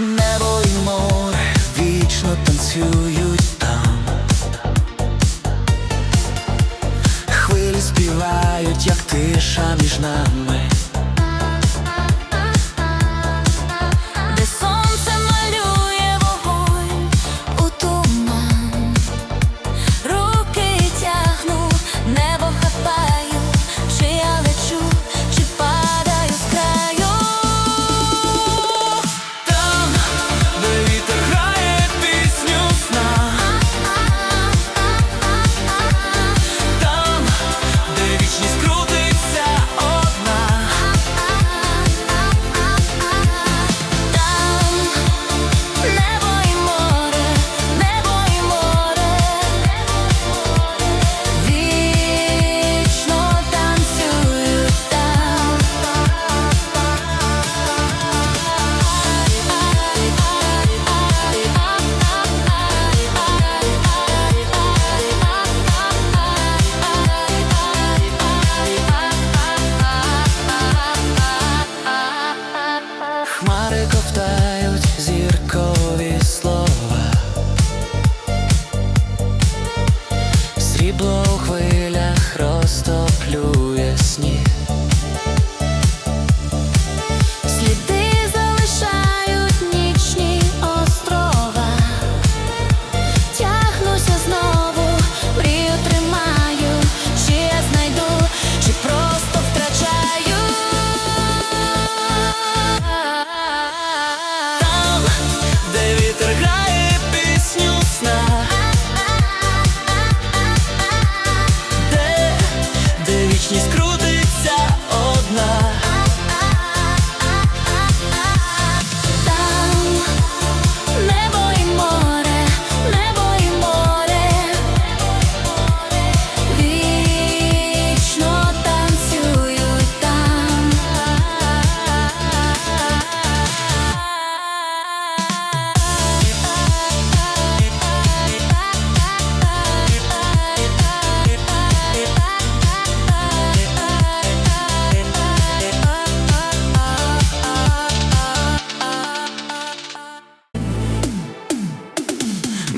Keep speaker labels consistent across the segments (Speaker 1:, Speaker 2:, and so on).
Speaker 1: Небо і море вічно танцюють там, хвилі співають, як тиша між нами.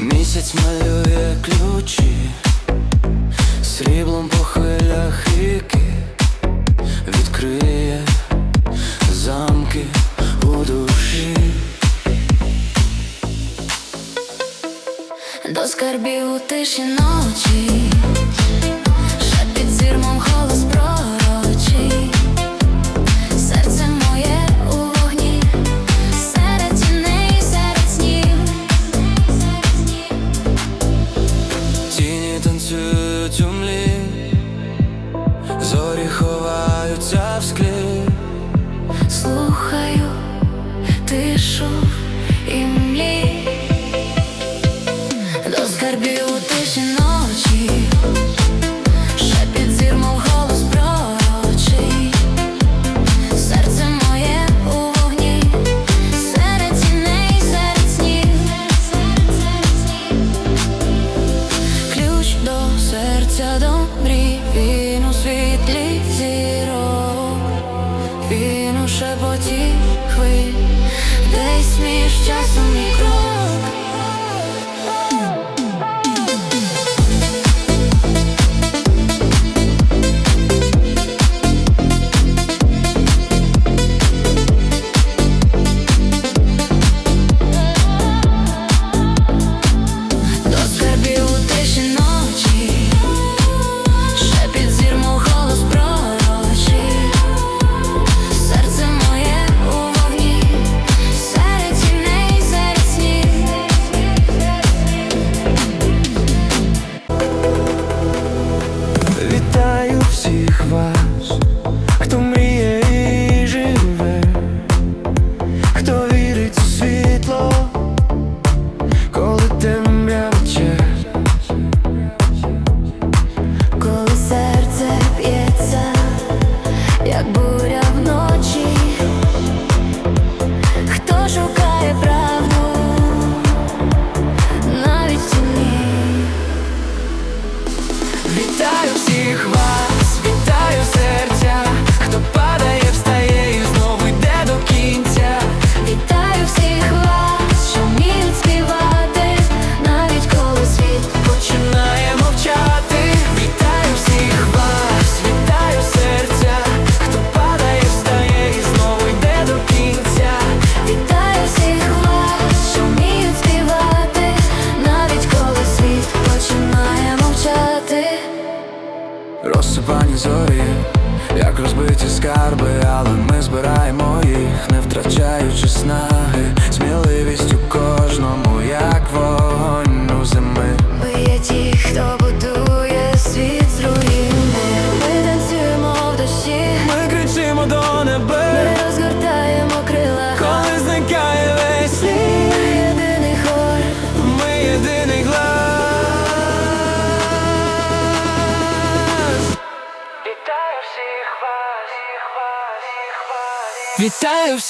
Speaker 1: Місяць малює ключі, сріблом по хвилях ріки відкриє замки у душі.
Speaker 2: До скарбів у тиші ночі.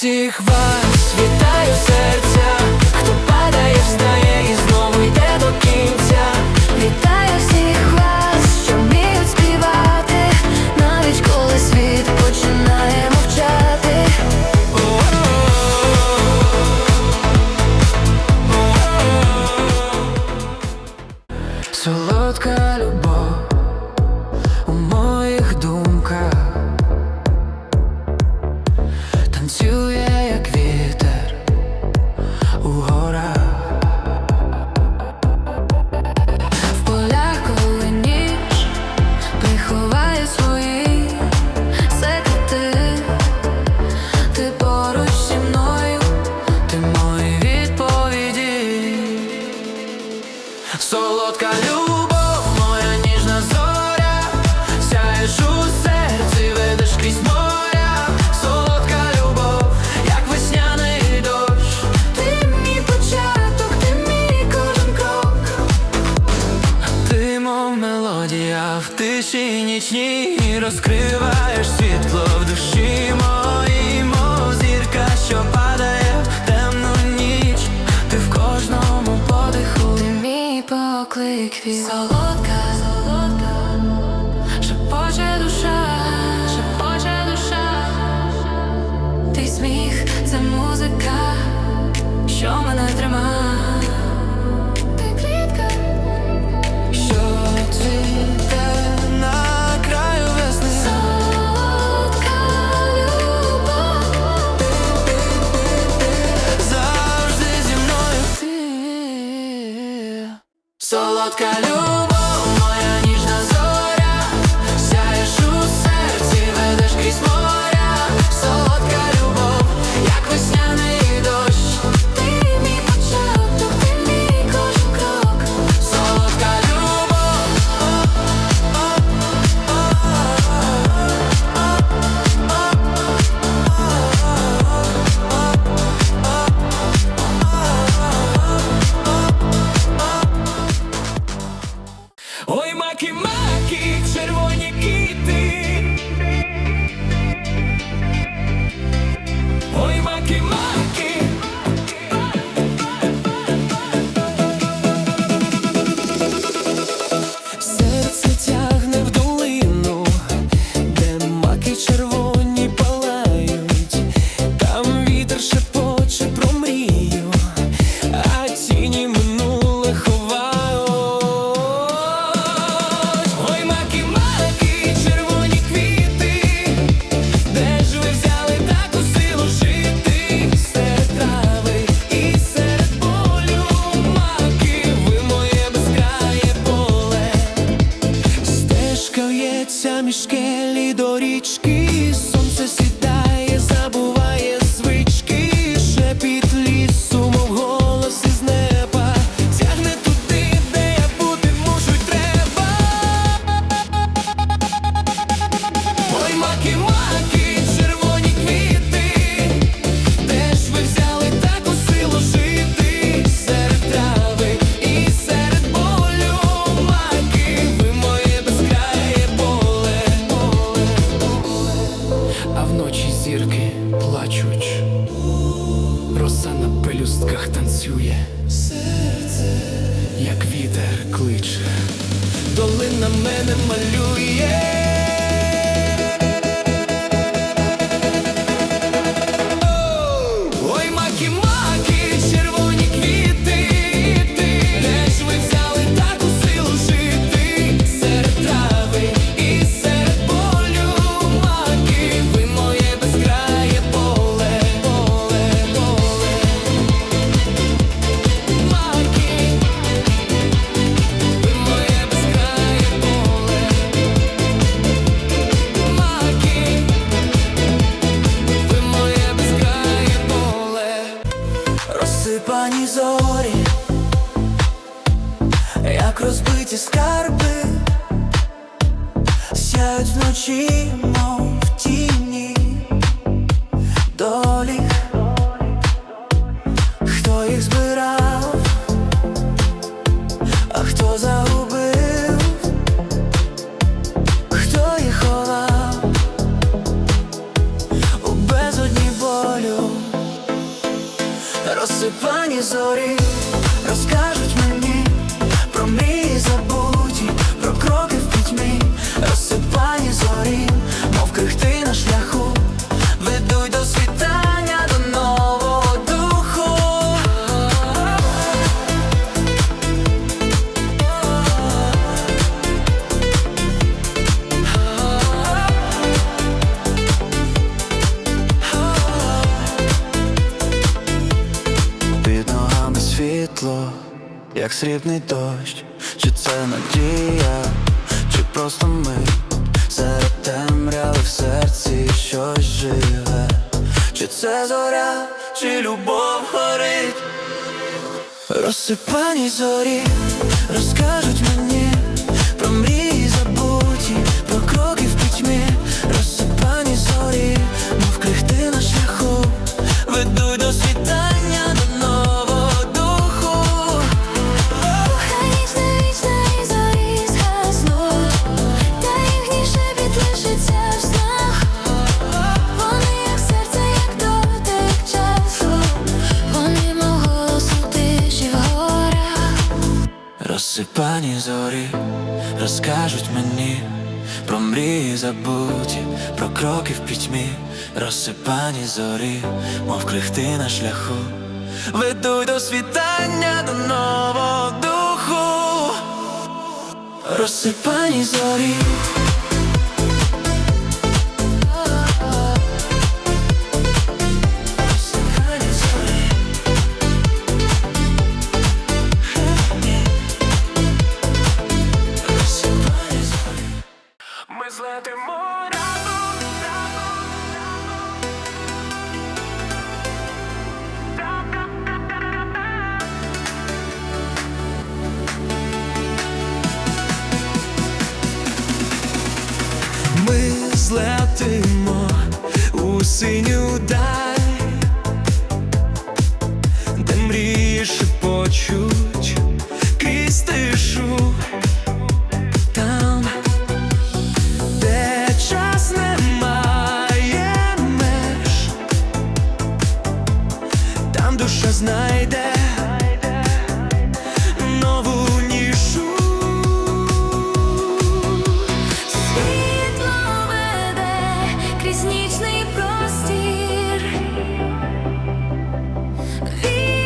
Speaker 2: Вітаю всіх нічній
Speaker 1: солодка любов, срібний дощ, чи це надія, чи просто ми серед темряви в серці щось живе, чи це зоря, чи любов горить, розсипані зорі, розкажуть мені розкажуть мені про мрії забуті, про кроки в пітьмі, розсипані зорі, мов крихти на шляху, ведуть до світання, до нового духу, розсипані зорі. Ми злетимо разом, Ми злетимо у синю даль,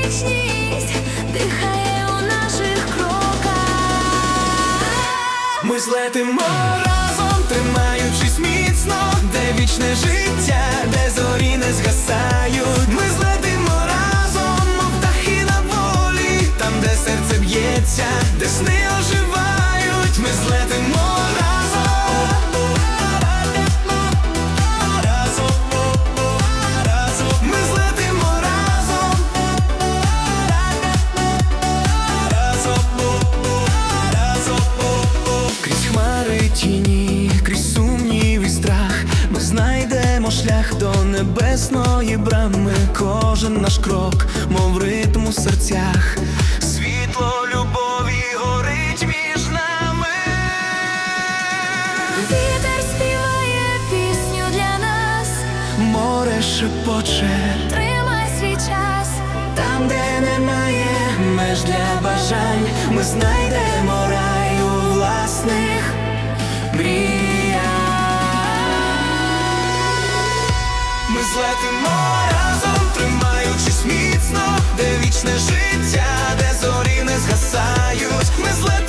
Speaker 2: вічність дихає у наших кроках.
Speaker 1: Ми злетимо разом, тримаючись міцно, де вічне життя, де зорі не згасають. Ми злетимо разом, мов птахи на волі, там, де серце б'ється, де сни оживають. Небесної брами. Кожен наш крок, мов ритм у серцях, світло любові горить між нами.
Speaker 2: Вітер співає пісню для нас,
Speaker 1: Море шепоче,
Speaker 2: тримай свій час.
Speaker 1: там, де немає меж для бажань, ми знайдемо де вічне життя, де зорі не згасають. Ми злетимо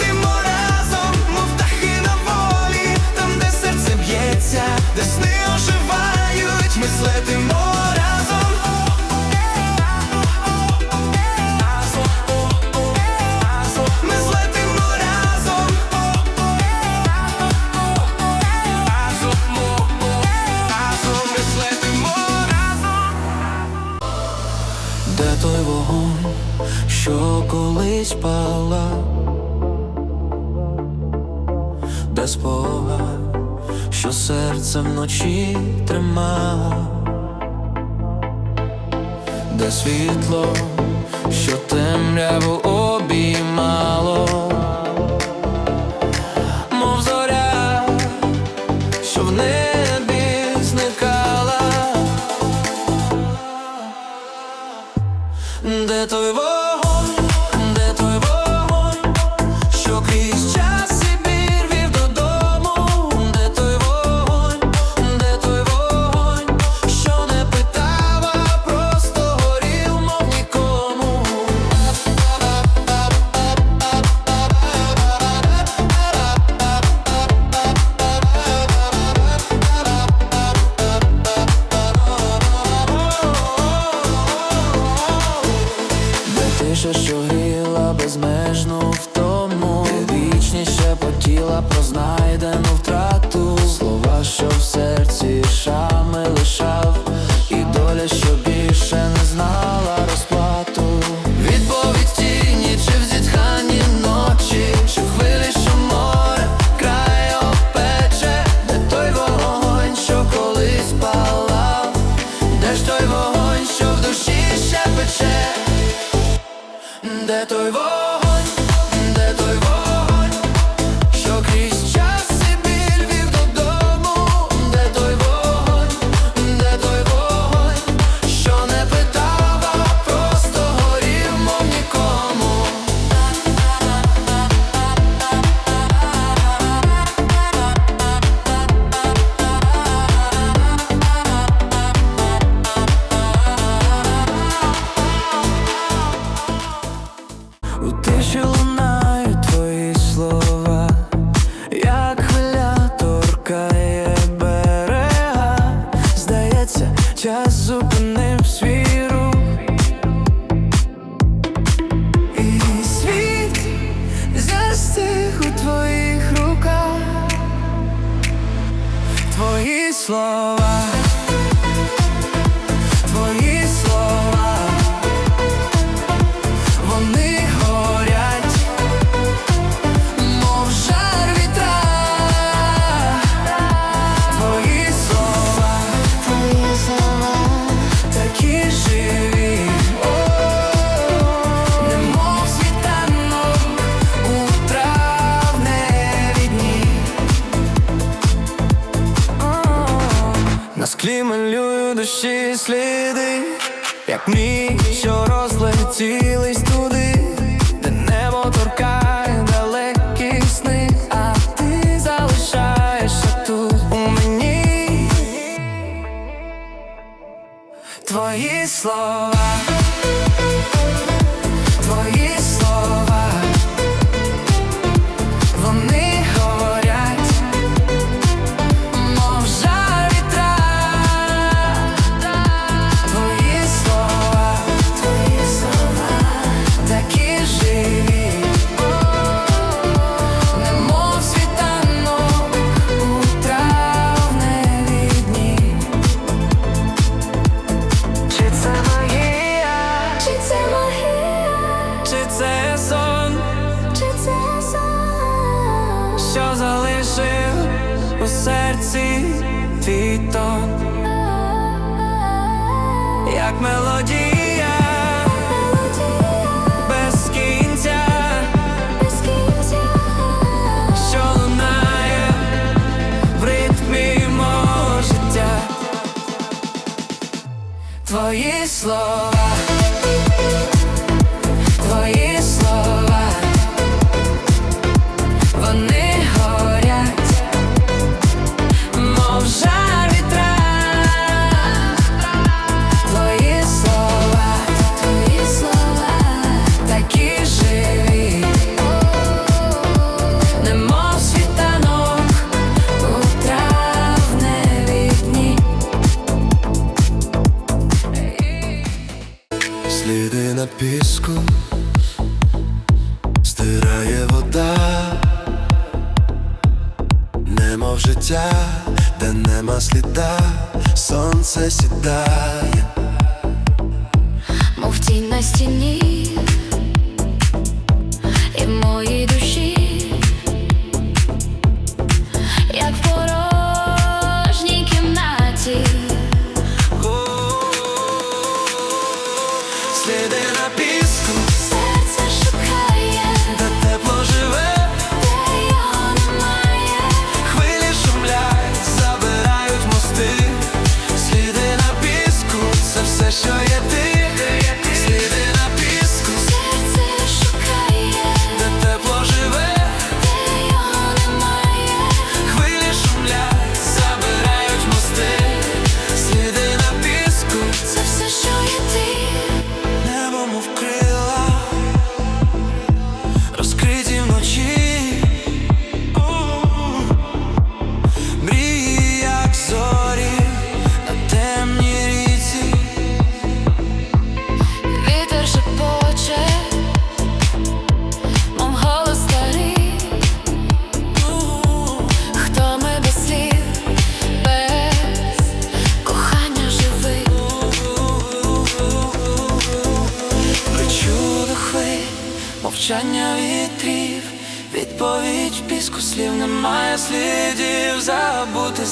Speaker 1: Де той вогонь, що колись палав? Де спогад, що серце вночі тримав? Де світло, що темряву обіймало,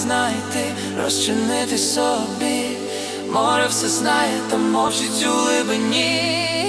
Speaker 1: знайти, розчинити собі, море все знає, та мовчить у глибині.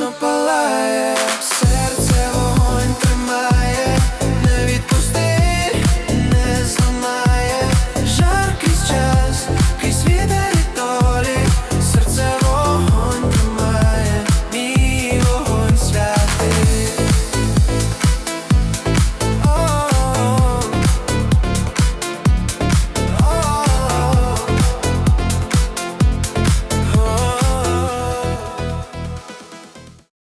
Speaker 2: Серце
Speaker 1: дихає,